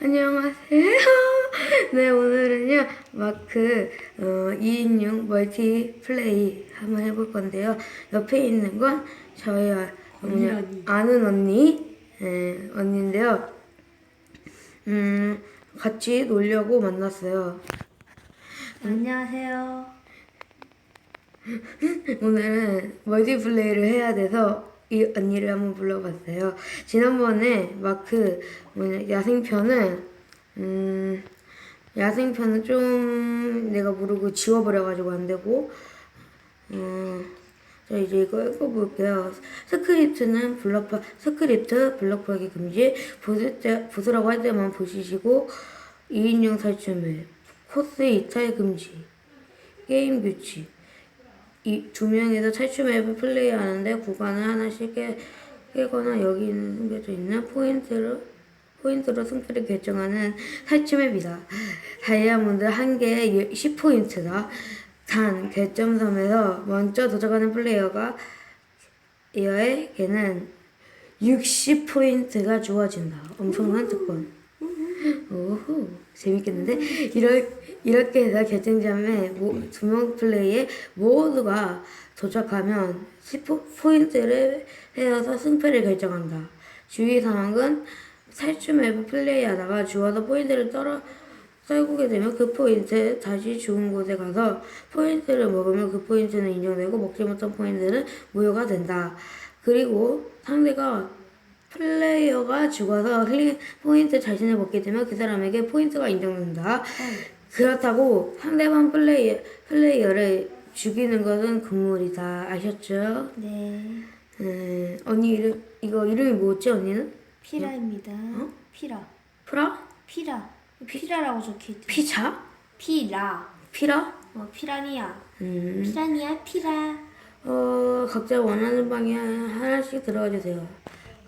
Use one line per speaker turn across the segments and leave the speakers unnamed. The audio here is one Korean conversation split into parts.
안녕하세요. 네, 오늘은요, 마크 어, 2인용 멀티 플레이 한번 해볼 건데요. 옆에 있는 건 저희 아, 뭐냐,
언니.
아는 언니, 예, 언니인데요. 음, 같이 놀려고 만났어요.
안녕하세요.
오늘은 멀티플레이를 해야 돼서 이 언니를 한번 불러봤어요. 지난번에 마크 뭐냐 야생편은 음 야생편은 좀 내가 모르고 지워버려가지고 안 되고 음, 자 이제 이거 읽어볼게요. 스크립트는 블럭파 스크립트 블럭파기 금지 보스 때 보스라고 할 때만 보시고 2인용 살충물 코스 이탈 금지 게임 규칙 이 두 명이서 탈출 맵을 플레이하는데 구간을 하나씩 깨, 깨거나 여기 있는 숨겨져 있는 포인트로 포인트로 승패를 결정하는 탈출 맵이다. 다이아몬드 한 개에 10포인트다. 단 결점섬에서 먼저 도착하는 플레이어가 이어에게는 60포인트가 주어진다. 엄청난 특권. 오호 재밌겠는데 이렇게 이렇게 해서 결정점에 두명 플레이에 모두가 도착하면 10포인트를 해서 승패를 결정한다. 주의 사항은 탈출 맵을 플레이하다가 주어서 포인트를 떨어 떨구게 되면 그 포인트 다시 죽은 곳에 가서 포인트를 먹으면 그 포인트는 인정되고 먹지 못한 포인트는 무효가 된다. 그리고 상대가 플레이어가 죽어서 클릭 포인트 자신을 먹게 되면 그 사람에게 포인트가 인정된다. 그렇다고 상대방 플레이, 플레이어를 죽이는 것은 금물이다. 아셨죠?
네.
음, 언니 이름, 이거 이름이 뭐였지, 언니는?
피라입니다. 피라.
프라?
피라. 피라라고 적혀있대.
피차?
피라.
피라?
어, 피라니아.
음,
피라니아, 피라.
어, 각자 원하는 방에 하나씩 들어가 주세요.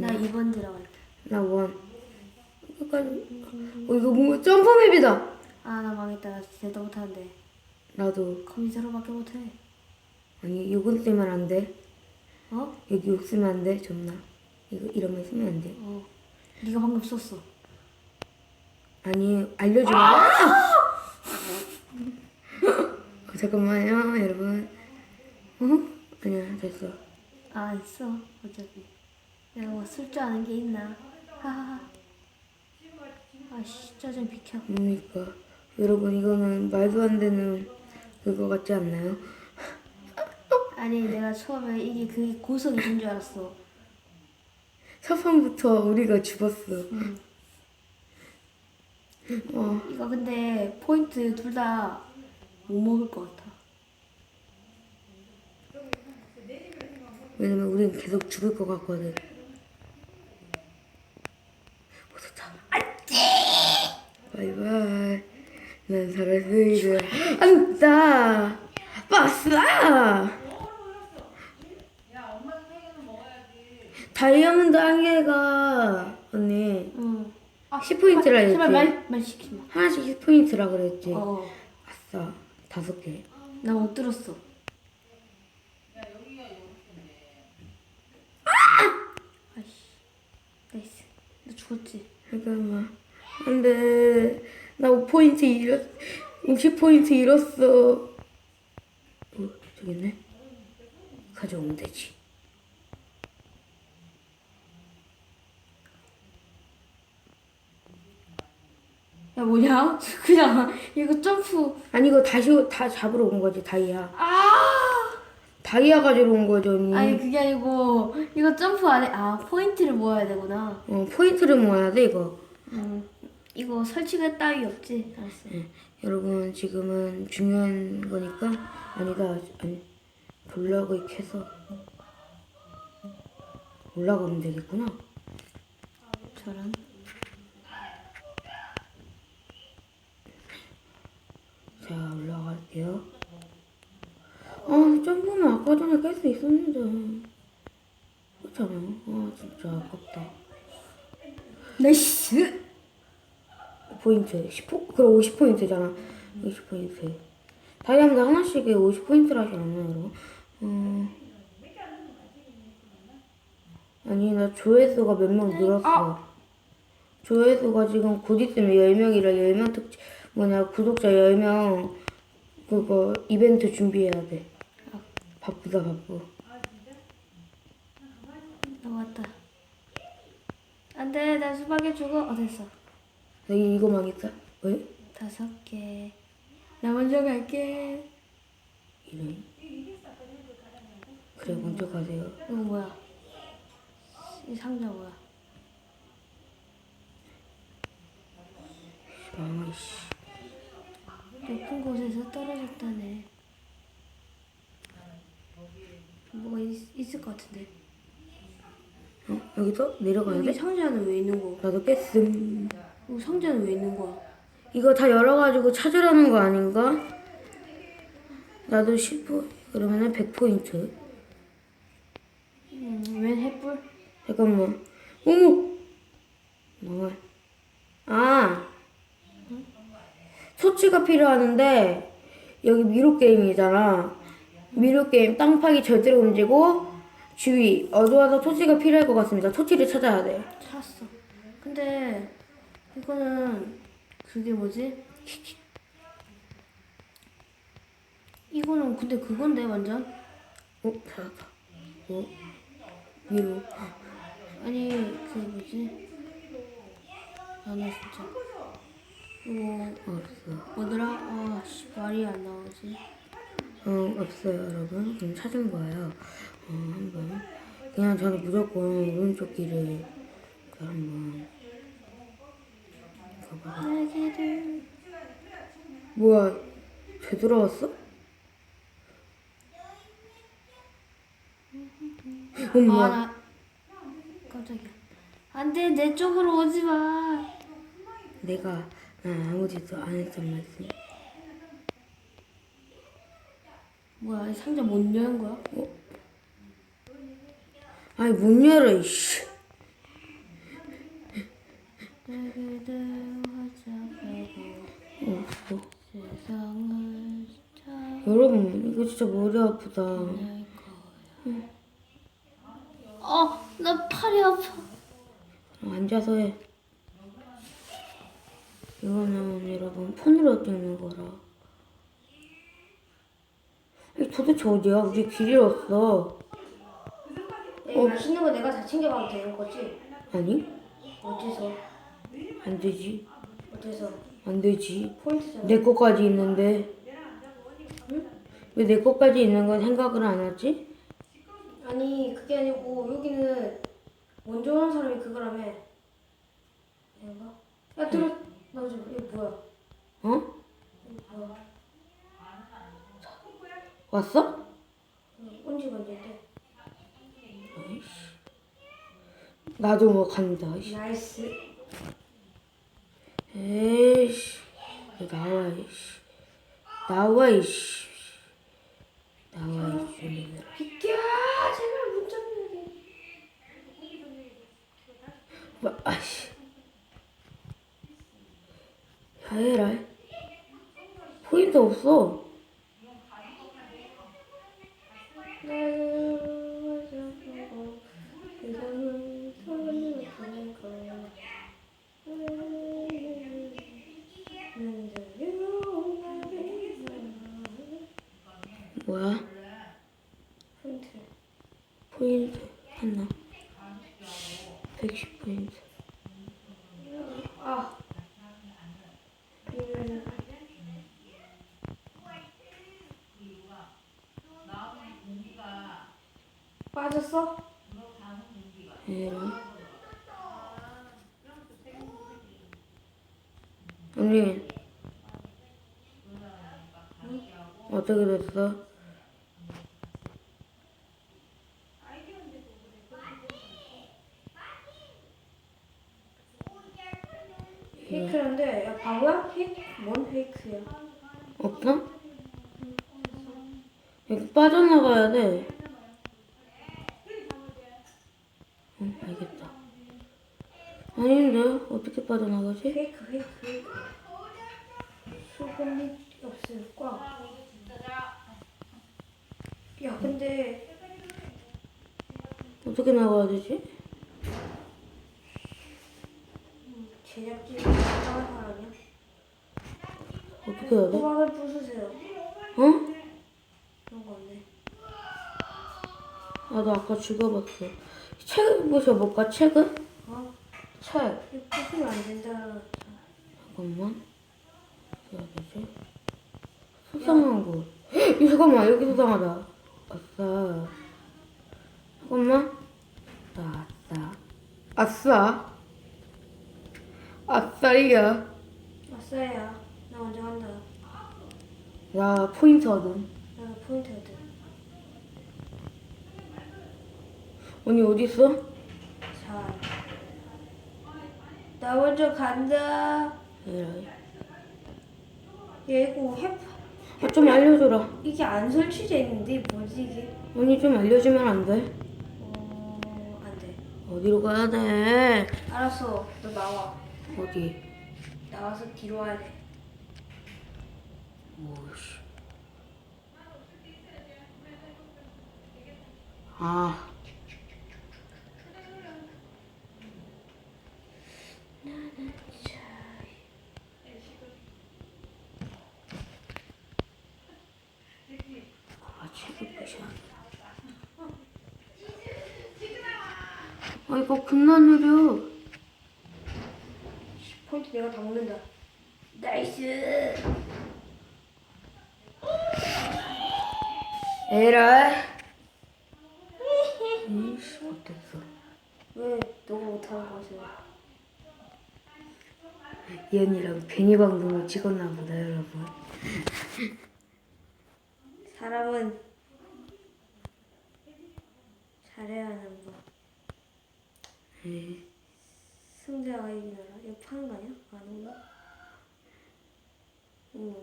나 2번 들어갈게.
나 원. 끝까지. 어, 이거 뭔가 점프맵이다!
아, 나 망했다. 나 진짜 못하는데.
나도.
컴퓨터로밖에 못해.
아니, 욕은 쓰면 안 돼.
어?
여기 욕 쓰면 안 돼, 존나. 이거 이러면 쓰면 안 돼.
어. 네가 방금 썼어.
아니 알려줘. 어, 잠깐만요, 여러분. 어? 아니야, 됐어.
아, 있어. 어차피. 내가 뭐쓸 줄 아는 게 있나. 하하하. 아씨, 짜증 비켜.
뭡니까? 여러분 이거는 말도 안 되는 그거 같지 않나요?
아니, 내가 처음에 이게 그게 고성이 된줄 알았어.
첫판부터 우리가 죽었어.
응.
어,
이거 근데 포인트 둘 다 못 먹을 것 같아.
왜냐면 우린 계속 죽을 것 같거든. 못했다. 바이바이. 난 살았으니까. 안다. 빠싸. 다이아몬드 한 개가 언니
응. 아,
10포인트라 했지.
제발 말, 말 시키지 마.
하나씩 10포인트라 그랬지.
어.
아싸. 다섯 개.
나 못 들었어. 아이씨. 나이스. 너 죽었지?
잠깐만. 안 돼. 나 5포인트 잃었, 50포인트 잃었어. 어, 저기 있네. 가져오면 되지.
야, 뭐냐? 그냥, 이거 점프.
아니, 이거 다시, 다 잡으러 온 거지, 다이아.
아!
다이아 가지러 온 거죠, 언니.
아니, 그게 아니고, 이거 점프 안 해. 아, 포인트를 모아야 되구나.
어, 포인트를 모아야 돼, 이거.
음. 이거 설치가 따위 없지? 알았어.
예. 여러분, 지금은 중요한 거니까. 아니다, 아니. 블럭을 켜서. 올라가면 되겠구나.
저런.
자, 올라갈게요. 아, 점프는 아까 전에 깰 수 있었는데. 그렇잖아. 아, 진짜 아깝다.
나이스!
포인트. 10포, 그럼 50포인트잖아. 50포인트. 다이아몬드 하나씩에 50포인트를 하지 않나, 여러분? 음. 아니, 나 조회수가 몇 명 늘었어. 조회수가 지금 곧 있으면 10명이라 10명 특 뭐냐 구독자 10명 그거 이벤트 준비해야 돼. 바쁘다 바쁘.
나왔다. 안돼 나 수박에 죽어. 어 됐어.
나 이- 이거 망했어? 왜?
다섯 개. 나 먼저 갈게.
이런. 그래 먼저 가세요.
이거 뭐야? 이 상자 뭐야?
망아 씨.
높은 곳에서 떨어졌다네. 뭐가 있, 있을 것 같은데.
어? 여기서 내려가야
여기
돼?
상자는 왜 있는 거?
나도 깼음.
여기 상자는 왜 있는 거야?
이거 다 열어가지고 찾으라는 거 아닌가? 나도 10포 그러면은 100포인트.
음, 웬 햇불?
잠깐만. 어머! 뭐야? 아! 소치가 필요하는데, 여기 미로 게임이잖아. 미로 게임, 땅 파기 절대로 움직이고, 주의, 어두워서 토치가 필요할 것 같습니다. 토치를 찾아야 돼.
찾았어. 근데 이거는 그게 뭐지? 이거는 근데 그건데 완전
어, 찾았다. 어? 미로.
아니 그 뭐지? 아나 진짜 이거
없어.
뭐더라? 아씨 말이 안 나오지.
어, 없어요, 여러분. 그럼 찾은 거예요. 어, 한번. 그냥 저는 무조건 오른쪽 길을 그 한번.
날개들
뭐야, 되돌아왔어? 엄마,
아나 깜짝이야. 안돼 내 쪽으로 오지 마.
내가 나 아무 짓도 안 했단 말씀.
뭐야 이 상자 못 여는 거야?
아니 문 열어, 이씨. 진짜 머리 아프다.
날 거야. 어, 나 팔이 아파.
앉아서 해. 이거는 여러분 폰으로 찍는 거라. 이 도대체 어디야? 우리 길 잃었어.
어, 맛있는 거 내가 다 챙겨가면 되는 거지?
아니?
어디서?
안 되지.
어디서?
안 되지.
포인트잖아.
내 거까지 있는데. 왜내 거까지 있는 건 생각을 안 하지?
아니, 그게 아니고, 여기는 먼저 오는 사람이 그거라며. 내가? 야, 들어. 마. 이거 뭐야?
어?
이거 뭐야?
왔어?
언제 건데?
나도 뭐 간다. 이씨.
나이스.
에이씨. 너 나와, 이씨. 나와, 이씨. 나와, 이씨.
비켜! 제발 문 좀 열게.
뭐, 아씨. 야, 해라. 포인트 없어.
나를 잡고 세상을 살려주는 거야.
뭐야?
포인트.
포인트 하나. 110 포인트.
아. 음. 빠졌어?
해라. 언니. 어떻게 됐어?
페이크인데 야 바보야? 페이크? 뭔 페이크야?
없어? 여기 빠져나가야 돼. 응, 알겠다. 아닌데? 어떻게 빠져나가지?
페이크 페이크 수건이 없을 거야 야 근데
어떻게 나가야 되지?
제작진?
어떻게 해야 돼?
호박을 부수세요.
어?
그런 거 없네.
나도 아까 죽여봤어. 책을 보셔볼까? 책은?
어?
책.
이거 부수면 안 된다.
잠깐만. 어떻게 해야 되지? 수상한 곳. 헉, 이 잠깐만 여기 수상하다. 아싸. 잠깐만. 아싸 아싸. 아싸. 아싸리야.
아싸야. 나 먼저 간다.
야 포인트 얻음.
나 포인트 얻어.
언니 어디 있어?
자. 나 먼저 간다. 얘 이거 해
아 좀 알려줘라.
이게 안 설치돼 있는데 뭐지 이게?
언니 좀 알려주면 안 돼?
어, 안 돼.
어디로 가야 돼?
알았어. 너 나와.
어디?
나와서 뒤로 와야 돼.
오씨. 아. 아, 책을 보셔. 아, 이거 겁나 느려.
내가 다 먹는다. 나이스.
에라이. 이씨, 어땠어?
왜 너가 못하는 것을?
이 언니랑 괜히 방송을 찍었나 보다, 여러분.
사람은 잘해야 하는 법.
네.
승자가 이기더라. 이거 파는 거 아니야? 아닌가? 응.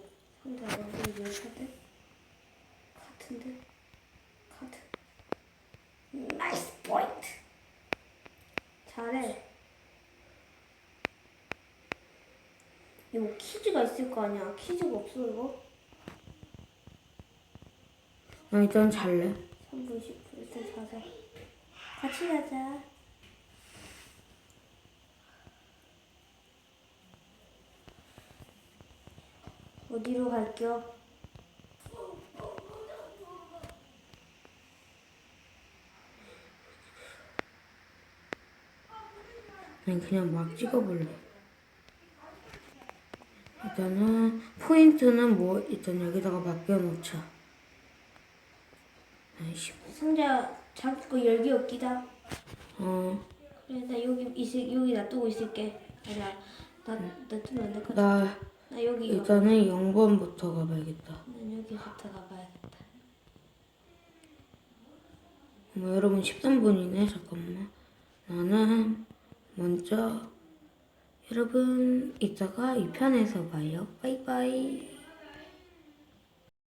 승자가 이거 카드? 카트인데? 카드. 나이스 포인트. 잘해. 이거 뭐 퀴즈가 있을 거 아니야? 퀴즈가 없어 이거?
나 일단 잘래.
3분 10분 일단 자자. 같이 자자. 어디로 갈게요?
난 그냥 막 찍어볼래. 일단은 포인트는 뭐 일단 여기다가 맡겨놓자. 아이씨.
상자 잡고 열기 없기다.
어,
그래 나 여기 있을 여기 놔두고 있을게. 아니야 나나 놔두면 안 될까?
나
나 여기 나
일단은 0번부터 가봐야겠다.
여기부터 가봐야겠다.
뭐 여러분 13분이네. 잠깐만. 나는 먼저 여러분 이따가 2편에서 봐요. 바이바이.